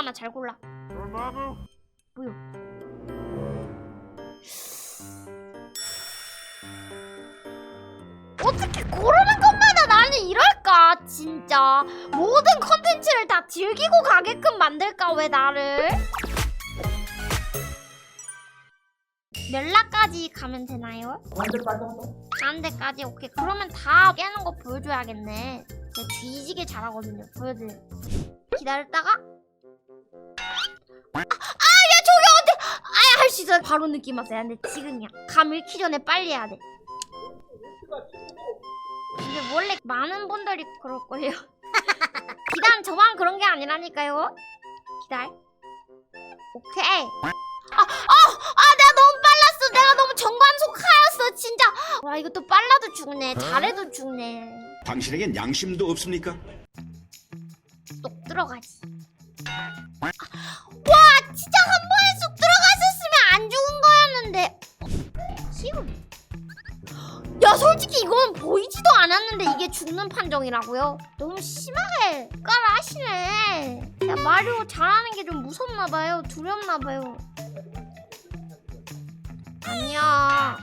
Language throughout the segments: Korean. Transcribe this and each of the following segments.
하나 잘 골라. 뭐요? 어떻게 고르는 것마다 나는 이럴까? 진짜. 모든 컨텐츠를 다 즐기고 가게끔 만들까 왜 나를? 멸라까지 가면 되나요? 가운데까지? 오케이. 그러면 다 깨는 거 보여줘야겠네. 제가 뒤지게 잘하거든요. 보여드려 기다렸다가 아야 저기 어디 아야 할 수 있어 바로 느낌 왔어요 근데 지금이야 감 잃기 전에 빨리 해야 돼 근데 원래 많은 분들이 그럴걸요 기다려 저만 그런 게 아니라니까요 기다려 오케이 아, 아, 아, 내가 너무 빨랐어. 내가 너무 정관속하였어, 진짜. 와, 이것도 빨라도 죽네. 잘해도 죽네. 당신에겐 양심도 없습니까? 쏙 들어가지. 죽는 판정이라고요? 너무 심하게 깔아 하시네. 야, 마리오 잘하는 게 좀 무섭나 봐요. 두렵나 봐요. 아니야.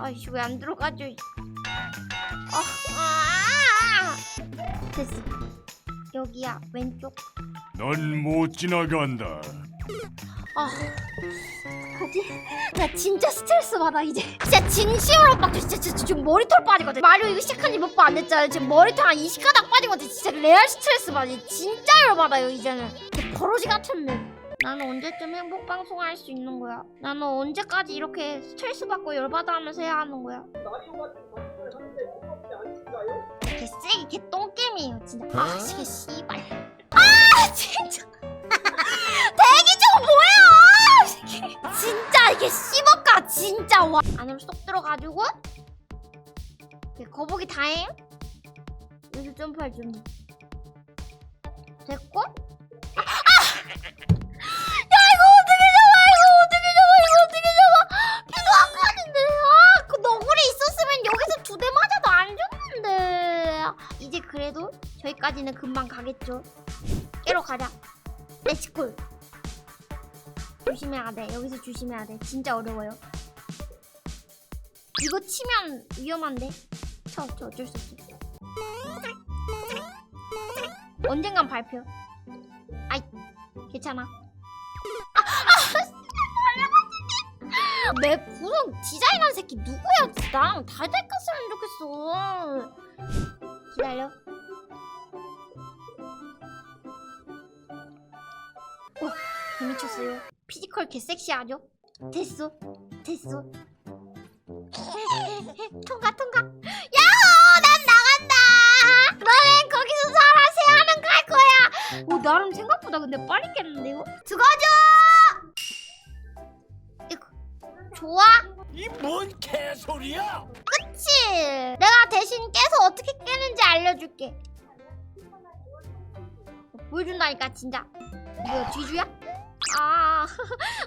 아이씨, 왜 안 들어가죠? 아, 아, 아. 됐어. 여기야, 왼쪽. 넌 못 지나간다 아, 어디? 나 진짜 스트레스 받아 이제. 진짜 진심으로 막 진짜, 진짜 지금 머리털 빠지거든. 마리오 이거 시작한 지몇번안 됐잖아요. 지금 머리털 한 20가닥 빠지거든. 진짜 레알 스트레스 받아. 진짜 열받아요 이제는. 버러지 같은데. 나는 언제쯤 행복 방송을 할 수 있는 거야? 나는 언제까지 이렇게 스트레스 받고 열받아 하면서 해야 하는 거야? 개 쓰레기 개 똥게임이에요 진짜. 아, 씨, 씨발. 아, 진짜. 진짜 이게 씹어까? 진짜 와. 안으로 쏙 들어가지고. 거북이 다행. 여기서 점프할 준비. 됐고. 아! 아! 야 이거 어떻게 잡아 이거 안 가는데. 아그 너구리 있었으면 여기서 두대 맞아도 안 죽는데. 이제 그래도 저기까지는 금방 가겠죠. 깨러 가자. 렛츠콜 조심해야 돼. 여기서 조심해야 돼. 진짜 어려워요. 이거 치면 위험한데. 쳐, 쳐 어쩔 수 없어. 언젠간 발표. 아이, 괜찮아. 아, 아, 맵 구성 디자인한 새끼 누구야? 나랑 잘 됐으면 좋겠어. 기다려. 오, 재미쳤어요. 피지컬 개 섹시하죠? 됐어, 됐어. 통과, 통과. 야호! 난 나간다! 너넨 거기서 살아, 새하는 갈 거야! 오, 나름 생각보다 근데 빨리 깼는데요? 죽어줘! 이거, 좋아? 이 뭔 개소리야 그치? 내가 대신 깨서 어떻게 깨는지 알려줄게. 보여준다니까, 진짜. 이거 뒤주야? 아,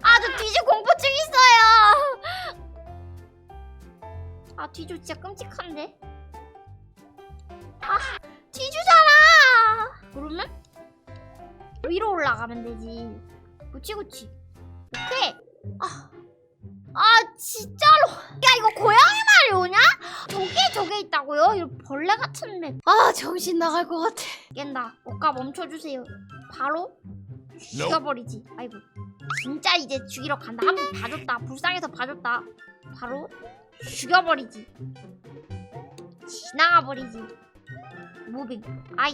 아, 저 뒤주 공포증 있어요. 아, 뒤주 진짜 끔찍한데? 아, 뒤주잖아! 그러면? 위로 올라가면 되지. 그치, 그치. 오케이. 아, 아, 진짜로. 야, 이거 고양이 말이 오냐? 저게 저게 있다고요? 이 벌레 같은 맵. 아, 정신 나갈 것 같아. 깬다. 옷가 멈춰주세요. 바로 죽여버리지. 아이고. 진짜 이제 죽이러 간다. 한 번 봐줬다. 불쌍해서 봐줬다. 바로 죽여버리지. 지나가 버리지. 무빙. 아이.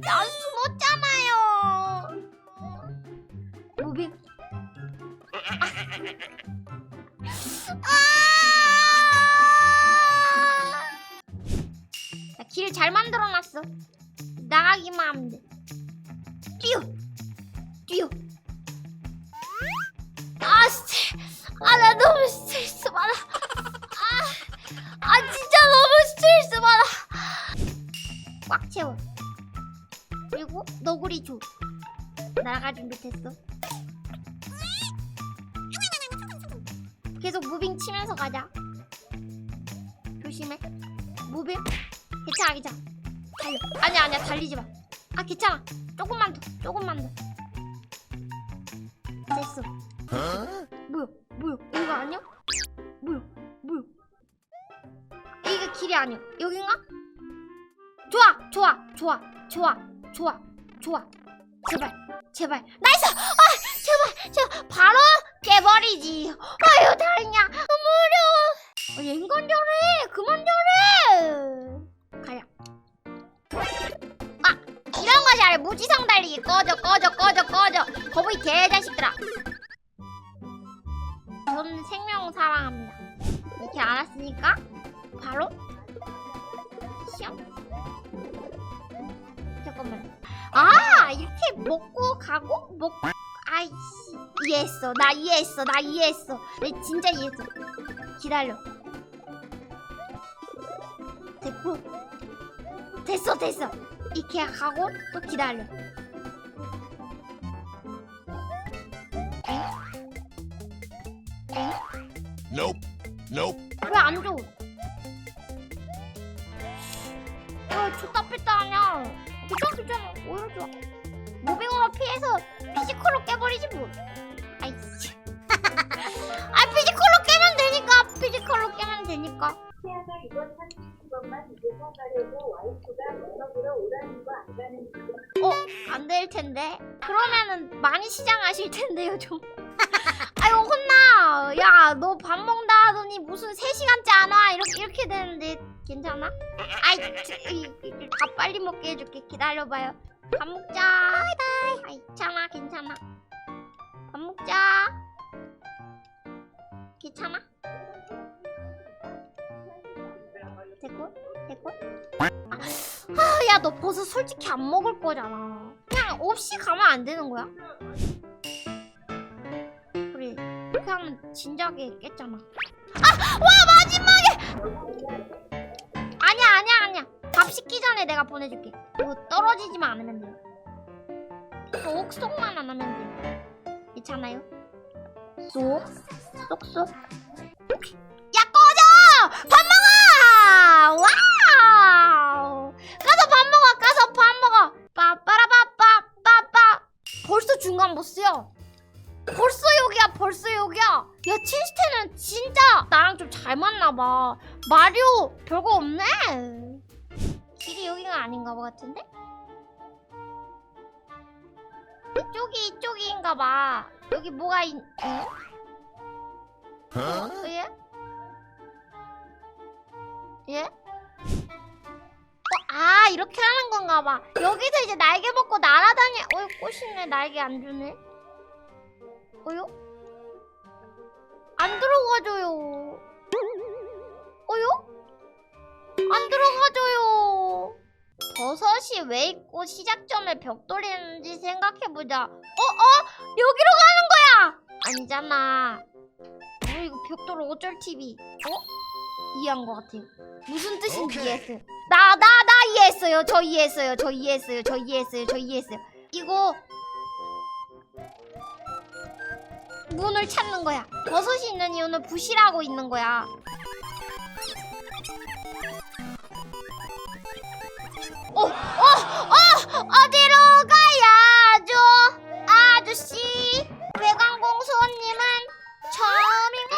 난 숨었잖아요. 무빙. 아! 길잘 만들어놨어. 나가기만 하면 돼. 채워. 그리고 너구리 줘. 나가 준비됐어. 계속 무빙 치면서 가자. 조심해. 무빙. 괜찮아, 괜찮아. 달려. 아니야, 아니야, 달리지 마. 아, 괜찮아. 조금만 더, 조금만 더. 뭐야 뭐야 이거 아니야? 뭐야 뭐야 이게 길이 아니야? 좋아 좋아 좋아 좋아. 제발 제발. 나이스! 아 제발 제발. 바로 깨버리지. 아유 다행이야. 너무 어려워 어, 얘 인간 잘해 그만 잘해 가야 아 이런 거 잘해 무지성 달리기. 꺼져 꺼져 꺼져 꺼져. 거북이 개자식들아. 저는 생명 사랑합니다. 이렇게 알았으니까 바로 시험. 이렇게 먹고 가고 먹. 아이씨 이해했어. 나 이해했어. 나 이해했어. 내 진짜 이해했어. 기다려. 됐고. 됐어 됐어. 이렇게 가고 또 기다려. Nope. Nope. 왜안 줘? 왜 줬다 뺐다 하냐? 괜찮아 괜찮아 오히려 좋아 무빙으로 피해서 피지컬로 깨버리지 뭐. 아이씨. 아 피지컬로 깨면 되니까 피지컬로 깨면 되니까. 태아가 이번 사주신 것만 믿고 가려고 와이프가 면허보러 오라는 거 안 가는 거 어? 안 될 텐데. 그러면은 많이 시장하실 텐데요 좀. 아이고 혼나. 야 너 밥 먹다 하더니 무슨 3시간째 안 와. 이렇게 이렇게 되는데 괜찮아? 아이 밥 빨리 먹게 해줄게. 기다려봐요 밥 먹자 바이바이 아이 괜찮아 괜찮아 밥 먹자 괜찮아? 됐고? 됐고? 아, 야, 너 버섯 솔직히 안 먹을 거잖아. 그냥 없이 가면 안 되는 거야? 그렇게 하면 진작에 깼잖아. 아, 와, 마지막에! 밥 식기 전에 내가 보내줄게. 이거 떨어지지만 않으면 돼. 쏙쏙만 안 하면 돼. 괜찮아요? 쏙, 쏙쏙. 야, 꺼져! 밥 먹어! 와우! 가서 밥 먹어 가서 밥 먹어 빠빠라빠빠빠빠 벌써 중간 보스야 벌써 여기야 벌써 여기야 야 칠스테는 진짜 나랑 좀 잘 맞나봐 마리오 별거 없네 여기가 아닌가 봐 같은데 이쪽이 이쪽인가 봐 여기 뭐가 있... 응? 어? 예? 예? 어, 아 이렇게 하는 건가 봐. 여기서 이제 날개 먹고 날아다니. 어이 꽃이네 날개 안 주네. 어요? 안 들어가줘요. 어요? 안 들어가줘요. 버섯이 왜 있고 시작점에 벽돌이는지 생각해보자. 어? 어? 여기로 가는 거야! 아니잖아. 어 이거 벽돌 어쩔 TV. 어? 이해한 것 같아요. 무슨 뜻인지. 이해했어요. 나, 나, 나 이해했어요. 저 이해했어요. 저 이해했어요. 저 이해했어요. 저 이해했어요. 이거 문을 찾는 거야. 버섯이 있는 이유는 부시라고 있는 거야. 어, 어, 어, 어디로 가야죠? 아저씨, 외관공손님은 처음인가?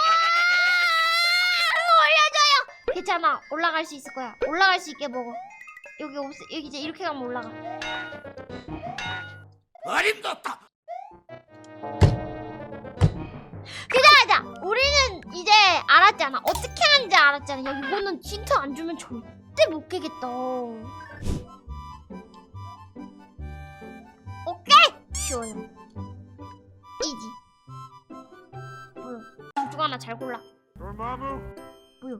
올려줘요. 괜찮아, 올라갈 수 있을 거야. 올라갈 수 있게 먹어. 여기 없, 여기 이제 이렇게 가면 올라가. 어림없다. 기다리자. 우리는 이제 알았잖아. 어떻게 하는지 알았잖아. 야, 이거는 힌트 안 주면 절대 못 깨겠다. 쉬워요. 이지. 뭐야? 둘중 하나 잘 골라. 뭐야?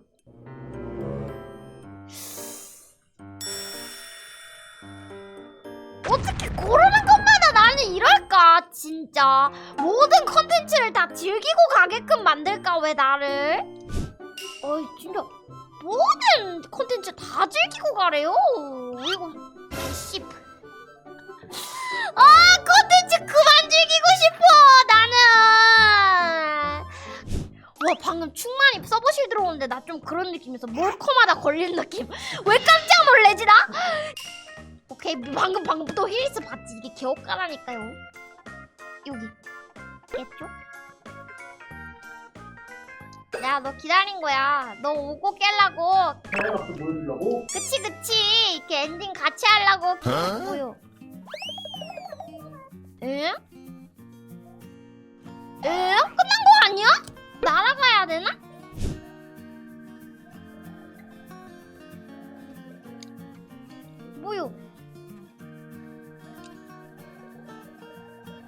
어떻게 고르는 것마다 나는 이럴까 진짜 모든 컨텐츠를 다 즐기고 가게끔 만들까 왜 나를 어이 진짜 모든 컨텐츠 다 즐기고 가래요 이거 방금 충만이 서버실 들어오는데 나 좀 그런 느낌이었어 몰커마다 걸리는 느낌 왜 깜짝 놀래지 나? 오케이 방금 방금 또 힐스 봤지 이게 개업가라니까요 여기 깼죠? 내가 너 기다린 거야. 너 오고 깰라고. 사회학도 보여주려고 그치 그치. 이렇게 엔딩 같이 하려고. 어? 뭐요? 에? 에? 날아가야 되나? 뭐요?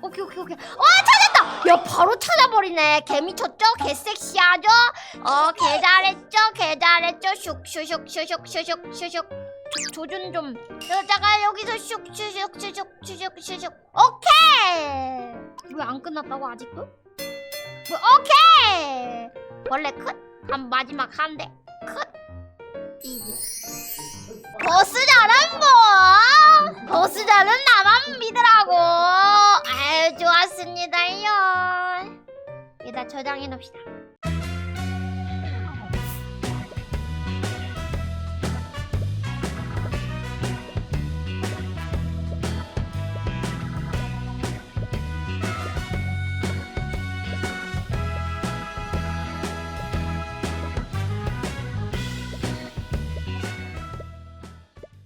오케이 오케이 오케이 와 찾았다 야 바로 찾아버리네 개 미쳤죠 개 섹시하죠 어 개 잘했죠 개 잘했죠 슉슉슉 슉슉 슉슉 슉슉 조준 좀 여자가 여기서 슉슉슉 슉슉 슉슉 슉슉 오케이 왜 안 끝났다고 아직도 뭐 오케이! 원래 컷 한 마지막 한대 컷! 이지 버스 잘한 거 버스 잘은 나만 믿으라고! 아유 좋았습니다요. 여기다 저장해 놓읍시다